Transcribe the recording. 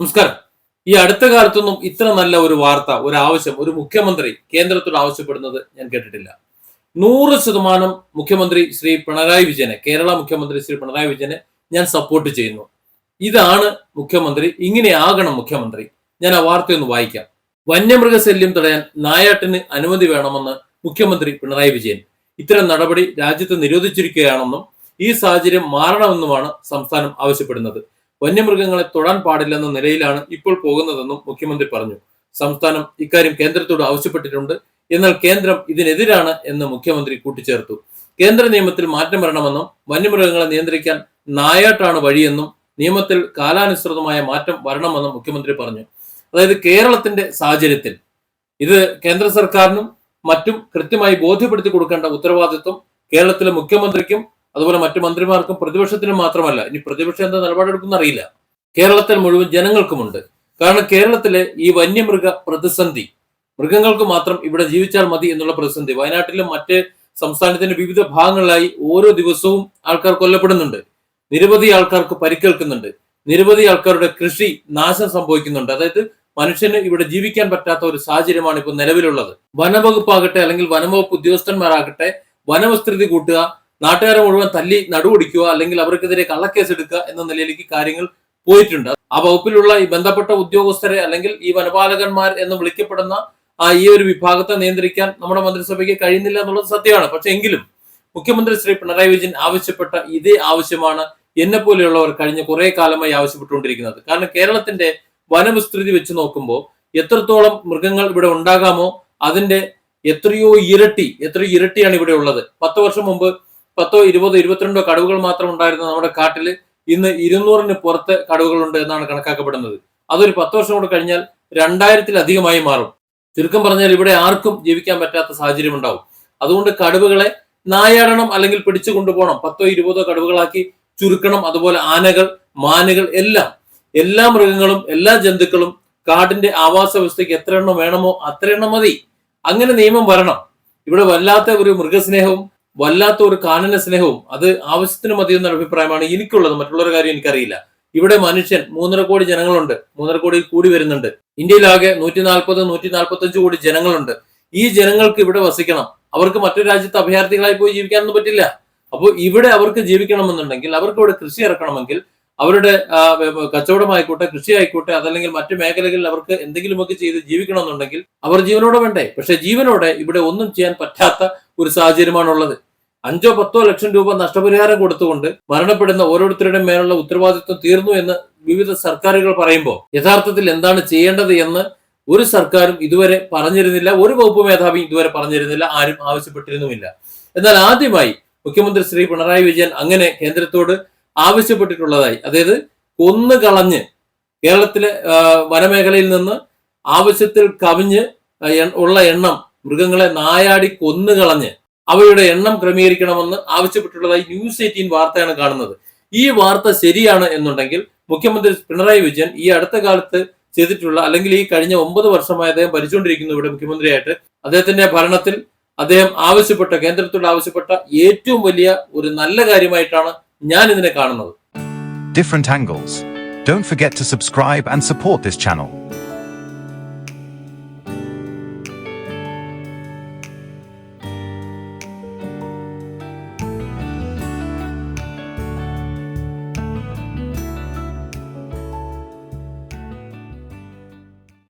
നമസ്കാരം. ഈ അടുത്ത കാലത്തൊന്നും ഇത്ര നല്ല ഒരു വാർത്ത ഒരു ആവശ്യം ഒരു മുഖ്യമന്ത്രി കേന്ദ്രത്തോട് ആവശ്യപ്പെടുന്നത് ഞാൻ കേട്ടിട്ടില്ല. നൂറ് ശതമാനം മുഖ്യമന്ത്രി ശ്രീ പിണറായി വിജയനെ കേരള മുഖ്യമന്ത്രി ശ്രീ പിണറായി വിജയനെ ഞാൻ സപ്പോർട്ട് ചെയ്യുന്നു. ഇതാണ് മുഖ്യമന്ത്രി ഇങ്ങനെയാകണം മുഖ്യമന്ത്രി. ഞാൻ ആ വാർത്തയൊന്ന് വായിക്കാം. വന്യമൃഗശല്യം തടയാൻ നായാട്ടിന് അനുമതി വേണമെന്ന് മുഖ്യമന്ത്രി പിണറായി വിജയൻ. ഇത്തരം നടപടി രാജ്യത്ത് നിരോധിച്ചിരിക്കുകയാണെന്നും ഈ സാഹചര്യം മാറണമെന്നുമാണ് സംസ്ഥാനം ആവശ്യപ്പെടുന്നത്. വന്യമൃഗങ്ങളെ തൊടാൻ പാടില്ലെന്ന നിലയിലാണ് ഇപ്പോൾ പോകുന്നതെന്നും മുഖ്യമന്ത്രി പറഞ്ഞു. സംസ്ഥാനം ഇക്കാര്യം കേന്ദ്രത്തോട് ആവശ്യപ്പെട്ടിട്ടുണ്ട്. എന്നാൽ കേന്ദ്രം ഇതിനെതിരാണ് എന്ന് മുഖ്യമന്ത്രി കൂട്ടിച്ചേർത്തു. കേന്ദ്ര നിയമത്തിൽ മാറ്റം വരണമെന്നും വന്യമൃഗങ്ങളെ നിയന്ത്രിക്കാൻ നായാട്ടാണ് വഴിയെന്നും നിയമത്തിൽ കാലാനുസൃതമായ മാറ്റം വരണമെന്നും മുഖ്യമന്ത്രി പറഞ്ഞു. അതായത് കേരളത്തിന്റെ സാഹചര്യത്തിൽ ഇത് കേന്ദ്ര സർക്കാരിനും മറ്റും കൃത്യമായി ബോധ്യപ്പെടുത്തി കൊടുക്കേണ്ട ഉത്തരവാദിത്വം കേരളത്തിലെ മുഖ്യമന്ത്രിക്കും അതുപോലെ മറ്റു മന്ത്രിമാർക്കും പ്രതിപക്ഷത്തിനും മാത്രമല്ല ഇനി പ്രതിപക്ഷം എന്താ നിലപാടെടുക്കുന്ന അറിയില്ല. കേരളത്തിൽ മുഴുവൻ ജനങ്ങൾക്കുമുണ്ട്. കാരണം കേരളത്തിലെ ഈ വന്യമൃഗ പ്രതിസന്ധി മൃഗങ്ങൾക്ക് മാത്രം ഇവിടെ ജീവിച്ചാൽ മതി എന്നുള്ള പ്രതിസന്ധി വയനാട്ടിലും മറ്റ് സംസ്ഥാനത്തിന്റെ വിവിധ ഭാഗങ്ങളിലായി ഓരോ ദിവസവും ആൾക്കാർ കൊല്ലപ്പെടുന്നുണ്ട്. നിരവധി ആൾക്കാർക്ക് പരിക്കേൽക്കുന്നുണ്ട്. നിരവധി ആൾക്കാരുടെ കൃഷി നാശം സംഭവിക്കുന്നുണ്ട്. അതായത് മനുഷ്യന് ഇവിടെ ജീവിക്കാൻ പറ്റാത്ത ഒരു സാഹചര്യമാണ് ഇപ്പോൾ നിലവിലുള്ളത്. വനവകുപ്പാകട്ടെ അല്ലെങ്കിൽ വനംവകുപ്പ് ഉദ്യോഗസ്ഥന്മാരാകട്ടെ വനവിസ്തൃതി കൂട്ടുക നാട്ടുകാരെ മുഴുവൻ തല്ലി നടുപൊടിക്കുക അല്ലെങ്കിൽ അവർക്കെതിരെ കള്ളക്കേസ് എടുക്കുക എന്ന നിലയിലേക്ക് കാര്യങ്ങൾ പോയിട്ടുണ്ട്. ആ വകുപ്പിലുള്ള ഈ ബന്ധപ്പെട്ട ഉദ്യോഗസ്ഥരെ അല്ലെങ്കിൽ ഈ വനപാലകന്മാർ എന്ന് വിളിക്കപ്പെടുന്ന ആ ഈ ഒരു വിഭാഗത്തെ നിയന്ത്രിക്കാൻ നമ്മുടെ മന്ത്രിസഭയ്ക്ക് കഴിയുന്നില്ല എന്നുള്ളത് സത്യമാണ്. പക്ഷെ എങ്കിലും മുഖ്യമന്ത്രി ശ്രീ പിണറായി വിജയൻ ആവശ്യപ്പെട്ട ഇതേ ആവശ്യമാണ് എന്നെ പോലെയുള്ളവർ കഴിഞ്ഞ കുറെ കാലമായി ആവശ്യപ്പെട്ടുകൊണ്ടിരിക്കുന്നത്. കാരണം കേരളത്തിന്റെ വനവിസ്തൃതി വെച്ച് നോക്കുമ്പോൾ എത്രത്തോളം മൃഗങ്ങൾ ഇവിടെ ഉണ്ടാകാമോ അതിന്റെ എത്രയോ ഇരട്ടി എത്രയോ ഇരട്ടിയാണ് ഇവിടെ ഉള്ളത്. പത്ത് വർഷം മുമ്പ് പത്തോ ഇരുപതോ ഇരുപത്തിരണ്ടോ കടുവകൾ മാത്രം ഉണ്ടായിരുന്ന നമ്മുടെ കാട്ടിൽ ഇന്ന് ഇരുന്നൂറിന് പുറത്ത് കടുവകളുണ്ട് എന്നാണ് കണക്കാക്കപ്പെടുന്നത്. അതൊരു പത്ത് വർഷം കൂടെ കഴിഞ്ഞാൽ രണ്ടായിരത്തിലധികമായി മാറും. ചുരുക്കം പറഞ്ഞാൽ ഇവിടെ ആർക്കും ജീവിക്കാൻ പറ്റാത്ത സാഹചര്യം ഉണ്ടാവും. അതുകൊണ്ട് കടുവകളെ നായാടണം അല്ലെങ്കിൽ പിടിച്ചു കൊണ്ടുപോകണം. പത്തോ ഇരുപതോ കടുവകളാക്കി ചുരുക്കണം. അതുപോലെ ആനകൾ മാനുകൾ എല്ലാം എല്ലാ മൃഗങ്ങളും എല്ലാ ജന്തുക്കളും കാടിന്റെ ആവാസ വ്യവസ്ഥയ്ക്ക് എത്ര എണ്ണം വേണമോ അത്ര എണ്ണം മതി. അങ്ങനെ നിയമം വരണം. ഇവിടെ വല്ലാത്ത ഒരു മൃഗസ്നേഹവും വല്ലാത്ത ഒരു കാനന സ്നേഹവും അത് ആവശ്യത്തിന് മതി എന്നൊരു അഭിപ്രായമാണ് എനിക്കുള്ളത്. മറ്റുള്ളൊരു കാര്യം എനിക്കറിയില്ല. ഇവിടെ മനുഷ്യൻ മൂന്നര കോടി ജനങ്ങളുണ്ട്. മൂന്നര കോടിയിൽ കൂടി വരുന്നുണ്ട്. ഇന്ത്യയിലാകെ നൂറ്റി നാൽപ്പത് നൂറ്റി നാൽപ്പത്തി അഞ്ച് കോടി ജനങ്ങളുണ്ട്. ഈ ജനങ്ങൾക്ക് ഇവിടെ വസിക്കണം. അവർക്ക് മറ്റു രാജ്യത്ത് അഭയാർത്ഥികളായി പോയി ജീവിക്കാനൊന്നും പറ്റില്ല. അപ്പോൾ ഇവിടെ അവർക്ക് ജീവിക്കണമെന്നുണ്ടെങ്കിൽ അവർക്ക് ഇവിടെ കൃഷി ഇറക്കണമെങ്കിൽ അവരുടെ കച്ചവടമായിക്കോട്ടെ കൃഷി ആയിക്കോട്ടെ അതല്ലെങ്കിൽ മറ്റു മേഖലകളിൽ അവർക്ക് എന്തെങ്കിലുമൊക്കെ ചെയ്ത് ജീവിക്കണമെന്നുണ്ടെങ്കിൽ അവർ ജീവനോടെ വേണ്ടേ? പക്ഷെ ജീവനോടെ ഇവിടെ ഒന്നും ചെയ്യാൻ പറ്റാത്ത ഒരു സാഹചര്യമാണുള്ളത്. അഞ്ചോ പത്തോ ലക്ഷം രൂപ നഷ്ടപരിഹാരം കൊടുത്തുകൊണ്ട് മരണപ്പെടുന്ന ഓരോരുത്തരുടെയും മേലുള്ള ഉത്തരവാദിത്വം തീർന്നു എന്ന് വിവിധ സർക്കാരുകൾ പറയുമ്പോൾ യഥാർത്ഥത്തിൽ എന്താണ് ചെയ്യേണ്ടത് എന്ന് ഒരു സർക്കാരും ഇതുവരെ പറഞ്ഞിരുന്നില്ല. ഒരു വകുപ്പ് മേധാവിയും ഇതുവരെ പറഞ്ഞിരുന്നില്ല. ആരും ആവശ്യപ്പെട്ടിരുന്നുമില്ല. എന്നാൽ ആദ്യമായി മുഖ്യമന്ത്രി ശ്രീ പിണറായി വിജയൻ അങ്ങനെ കേന്ദ്രത്തോട് ആവശ്യപ്പെട്ടിട്ടുള്ളതായി. അതായത് കൊന്നു കളഞ്ഞ് കേരളത്തിലെ വനമേഖലയിൽ നിന്ന് ആവശ്യത്തിൽ കവിഞ്ഞ് ഉള്ള എണ്ണം മൃഗങ്ങളെ നായാടി കൊന്നുകളഞ്ഞ് അവയുടെ എണ്ണം ക്രമീകരിക്കണമെന്ന് ആവശ്യപ്പെട്ടുള്ളതായി ന്യൂസ് എയ്റ്റീൻ വാർത്തയാണ് കാണുന്നത് ഈ വാർത്ത ശരിയാണ് എന്നുണ്ടെങ്കിൽ മുഖ്യമന്ത്രി പിണറായി വിജയൻ ഈ അടുത്ത കാലത്ത് ചെയ്തിട്ടുള്ള അല്ലെങ്കിൽ ഈ കഴിഞ്ഞ ഒമ്പത് വർഷമായി അദ്ദേഹം ഭരിച്ചുകൊണ്ടിരിക്കുന്നു ഇവിടെ മുഖ്യമന്ത്രിയായിട്ട് അദ്ദേഹത്തിന്റെ ഭരണത്തിൽ അദ്ദേഹം ആവശ്യപ്പെട്ട കേന്ദ്രത്തോട് ആവശ്യപ്പെട്ട ഏറ്റവും വലിയ ഒരു നല്ല കാര്യമായിട്ടാണ് ഞാൻ ഇതിനെ കാണുന്നത് different angles. Don't forget to subscribe and support this channel.